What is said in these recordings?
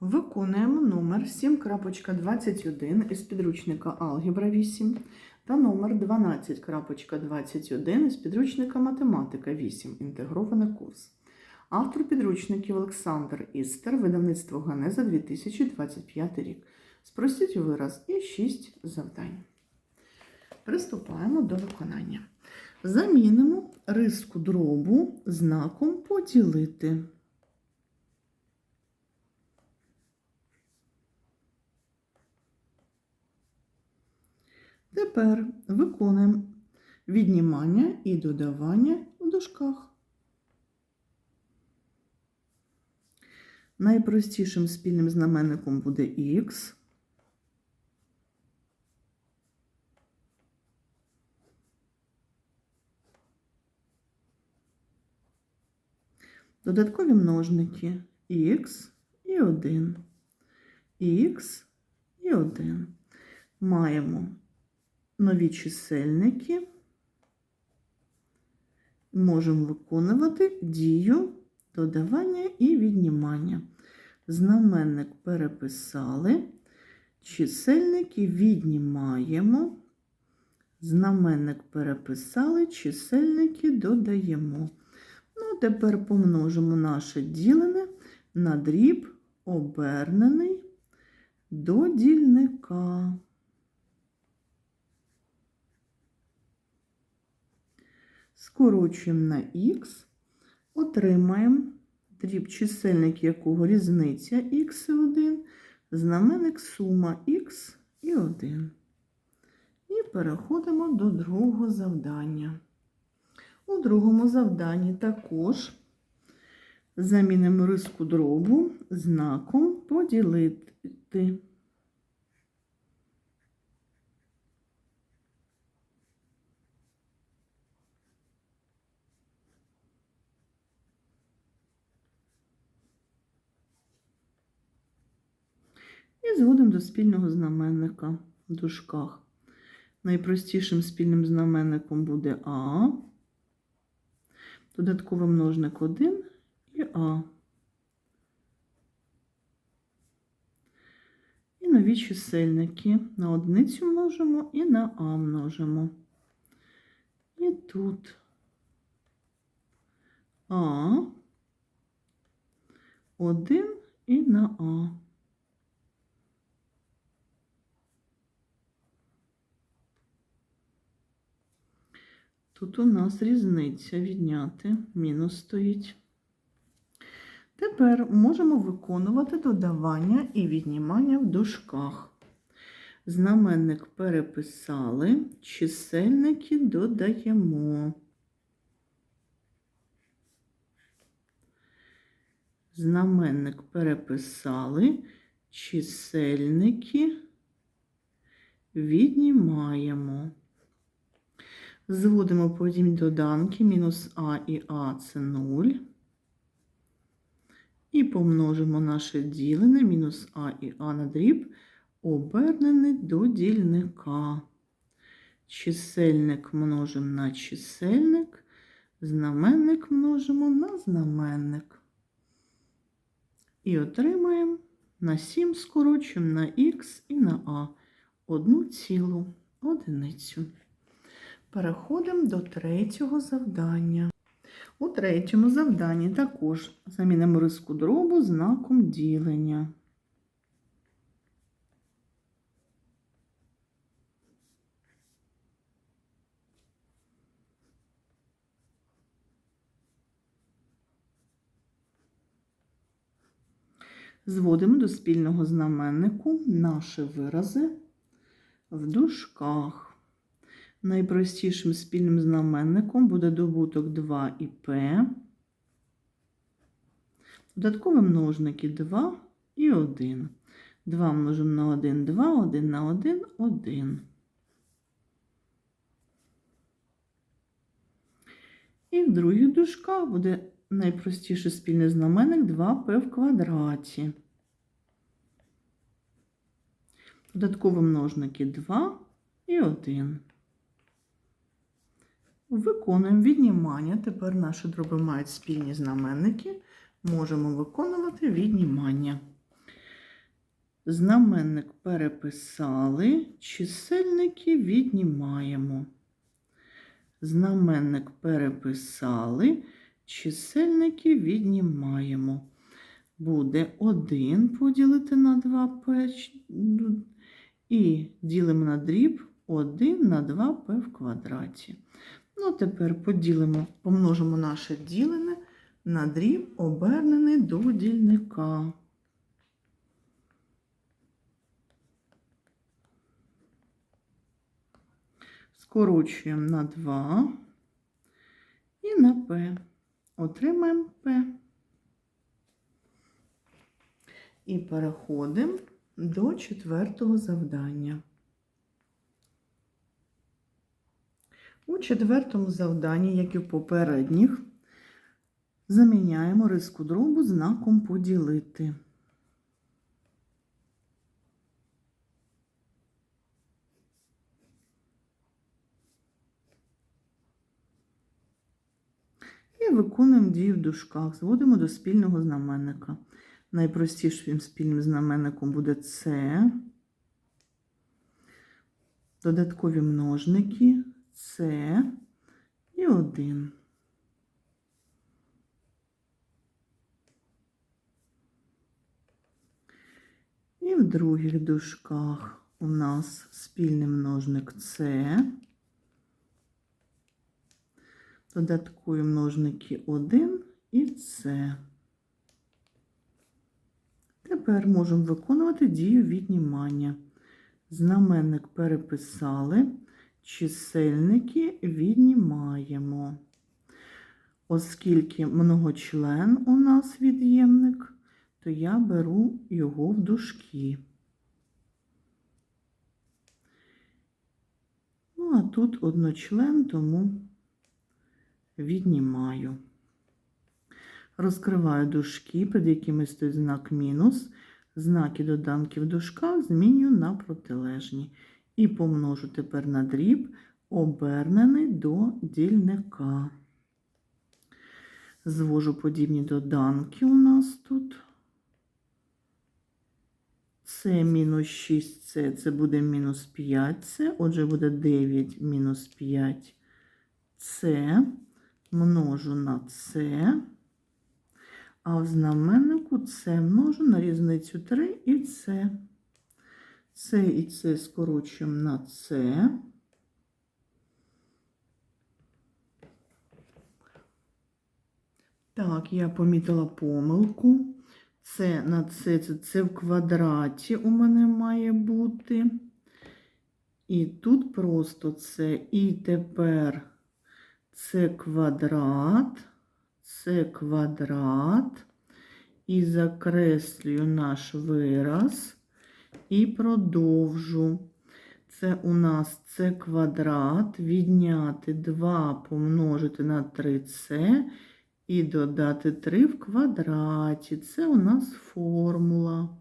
Виконуємо номер 7.21 із підручника Алгебра 8 та номер 12.21 із підручника Математика 8. Інтегрований курс. Автор підручників Олександр Істер, видавництво Ганеза 2025 рік. Спростіть вираз і 6 завдань. Приступаємо до виконання. Замінимо риску дробу знаком поділити. Тепер виконуємо віднімання і додавання у дужках. Найпростішим спільним знаменником буде х. Додаткові множники х і 1. х і 1. Маємо нові чисельники. Можемо виконувати дію додавання і віднімання. Знаменник переписали, чисельники віднімаємо. Знаменник переписали, чисельники додаємо. Ну, тепер помножимо наше ділене на дріб обернений до дільника. Скорочуємо на х, отримаємо дріб чисельник якого різниця х і 1, знаменник сума х і 1. І переходимо до другого завдання. У другому завданні також замінимо риску дробу знаком поділити. І зводимо до спільного знаменника в дужках. Найпростішим спільним знаменником буде А, додатковий множник 1 і А. І нові чисельники на одиницю множимо і на А множимо. І тут А, 1 і на А. Тут у нас різниця відняти, мінус стоїть. Тепер можемо виконувати додавання і віднімання в дужках. Знаменник переписали, чисельники додаємо. Знаменник переписали, чисельники віднімаємо. Зводимо потім доданки мінус А і А це 0. І помножимо наше ділене мінус А і А на дріб, обернене до дільника. Чисельник множимо на чисельник, знаменник множимо на знаменник. І отримаємо на 7 скорочуємо на х і на А одну цілу одиницю. Переходимо до третього завдання. У третьому завданні також замінимо риску дробу знаком ділення. Зводимо до спільного знаменнику наші вирази в дужках. Найпростішим спільним знаменником буде добуток 2 і П. Додаткові множники 2 і 1. 2 множимо на 1, 2, 1 на 1, 1. І в других дужках буде найпростіший спільний знаменник 2П в квадраті. Додаткові множники 2 і 1. Виконуємо віднімання. Тепер наші дроби мають спільні знаменники. Можемо виконувати віднімання. Знаменник переписали, чисельники віднімаємо. Знаменник переписали, чисельники віднімаємо. Буде 1 поділити на 2p і ділимо на дріб 1 на 2p в квадраті. Ну, тепер поділимо, помножимо наше ділене на дріб, обернений до дільника. Скорочуємо на 2 і на p. Отримаємо p. І переходимо до четвертого завдання. У четвертому завданні, як і в попередніх, заміняємо риску дробу знаком поділити. І виконуємо дії в дужках, зводимо до спільного знаменника. Найпростішим спільним знаменником буде С. Додаткові множники С і 1. І в других дужках у нас спільний множник С. Додаткові множники 1 і С. Тепер можемо виконувати дію віднімання. Знаменник переписали, чисельники віднімаємо. Оскільки многочлен у нас від'ємник, то я беру його в дужки. Ну, а тут одночлен, тому віднімаю. Розкриваю дужки, під якими стоїть знак мінус. Знаки доданків в дужках змінюю на протилежні. І помножу тепер на дріб, обернений до дільника. Звожу подібні доданки у нас тут. Це мінус 6, це, це буде мінус 5, це, отже, буде 9 мінус 5, це множу на це. А в знаменнику це множу на різницю 3 і це. Це і це скорочуємо на це. Так, я помітила помилку. Це на це, це, це в квадраті у мене має бути. І тут просто це. І тепер це квадрат це квадрат і закреслюю наш вираз і продовжу. Це у нас це квадрат, відняти 2 помножити на 3c і додати 3 в квадраті. Це у нас формула.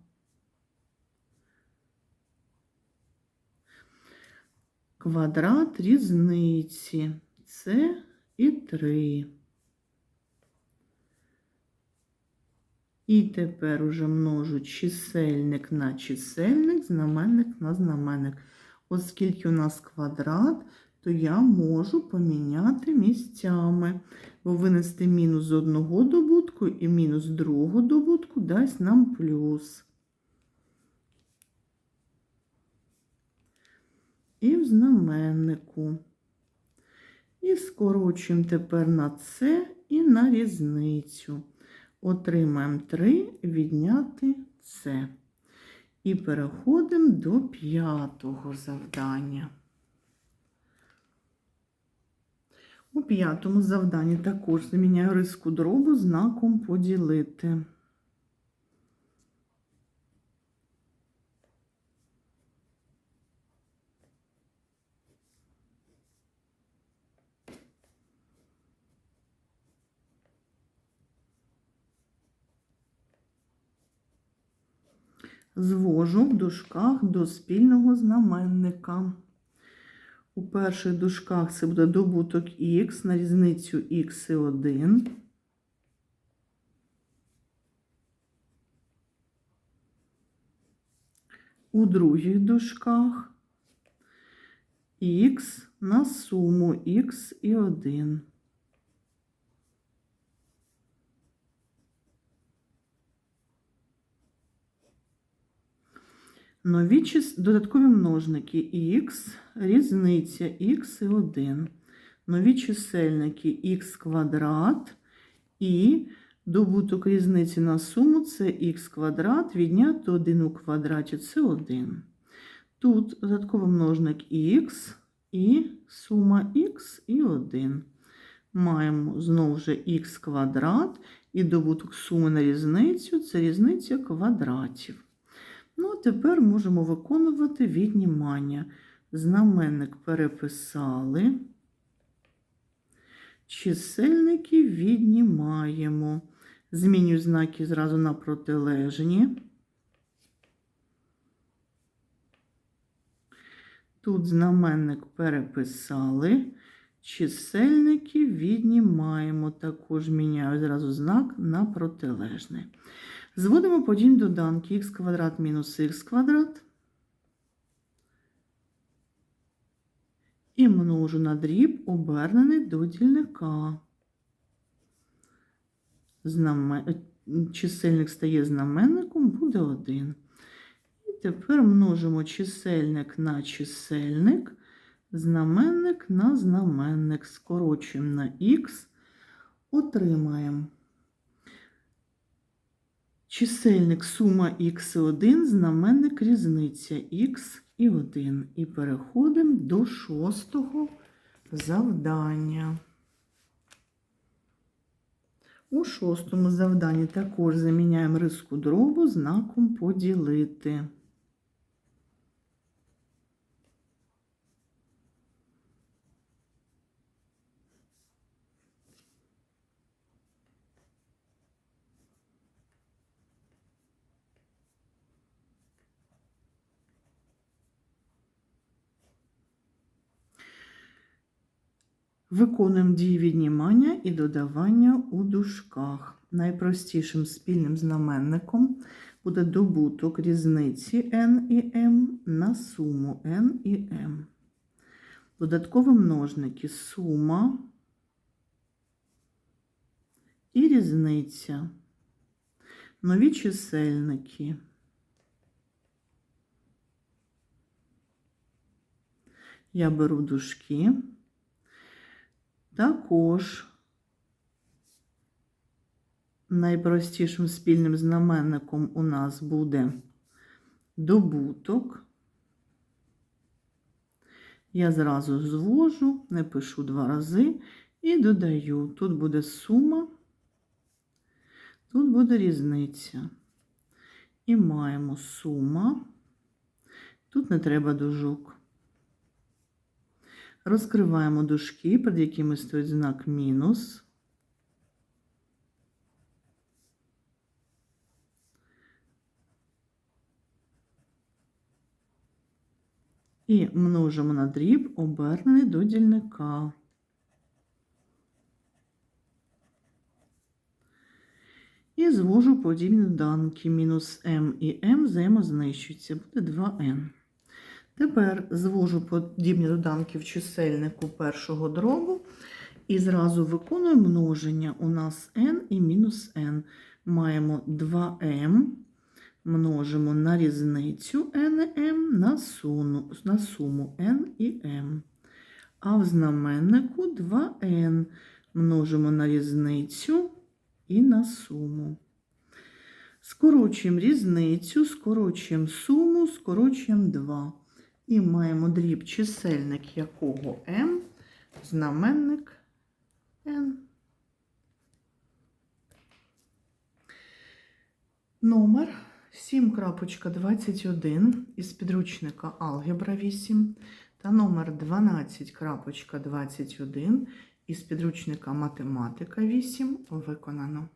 Квадрат різниці. Це і 3. І тепер уже множу чисельник на чисельник, знаменник на знаменник. Оскільки у нас квадрат, то я можу поміняти місцями, бо винести мінус з одного добутку і мінус другого добутку дасть нам плюс. І в знаменнику. І скорочуємо тепер на це і на різницю. Отримаємо 3 відняти С. І переходимо до п'ятого завдання. У п'ятому завданні також заміняю риску дробу знаком поділити. Звожу в дужках до спільного знаменника. У перших дужках це буде добуток х на різницю х і 1. у других дужках х на суму х і 1. Нові додаткові множники х, різниця х і 1. Нові чисельники х квадрат і добуток різниці на суму це х квадрат, відняти 1 у квадраті це 1. Тут додатковий множник х і сума х і 1. Маємо знову ж х квадрат і добуток суми на різницю це різниця квадратів. Ну, тепер можемо виконувати віднімання. Знаменник переписали. Чисельники віднімаємо. Змінюю знаки зразу на протилежні. Тут знаменник переписали. Чисельники віднімаємо. Також міняю зразу знак на протилежний. Зводимо подібні доданки х квадрат мінус х квадрат. І множу на дріб, обернений до дільника. Знамен... Чисельник стає знаменником, буде 1. І тепер множимо чисельник на чисельник, знаменник на знаменник. Скорочуємо на х, отримаємо. Чисельник сума х і 1, знаменник різниця х і 1. І переходимо до шостого завдання. У шостому завданні також заміняємо риску дробу знаком поділити. Виконуємо дії віднімання і додавання у дужках. Найпростішим спільним знаменником буде добуток різниці n і m на суму n і m. Додаткові множники сума і різниця. Нові чисельники. Я беру дужки. Також найпростішим спільним знаменником у нас буде добуток. Я зразу звожу, не пишу два рази і додаю. Тут буде сума, тут буде різниця. І маємо сума. Тут не треба дужок. Розкриваємо дужки, перед якими стоїть знак мінус. І множимо на дріб, обернений до дільника. І звожу подібні доданки. Мінус m і m взаємознищуються. Буде 2n. Тепер звожу подібні доданки в чисельнику першого дробу і зразу виконую множення. У нас n і мінус n. Маємо 2m, множимо на різницю n і m на суму, на суму n і m. А в знаменнику 2n множимо на різницю і на суму. Скорочуємо різницю, скорочуємо суму, скорочуємо 2. І маємо дріб чисельник якого m, знаменник n. Номер 7.21 із підручника Алгебра 8 та номер 12.21 із підручника Математика 8 виконано.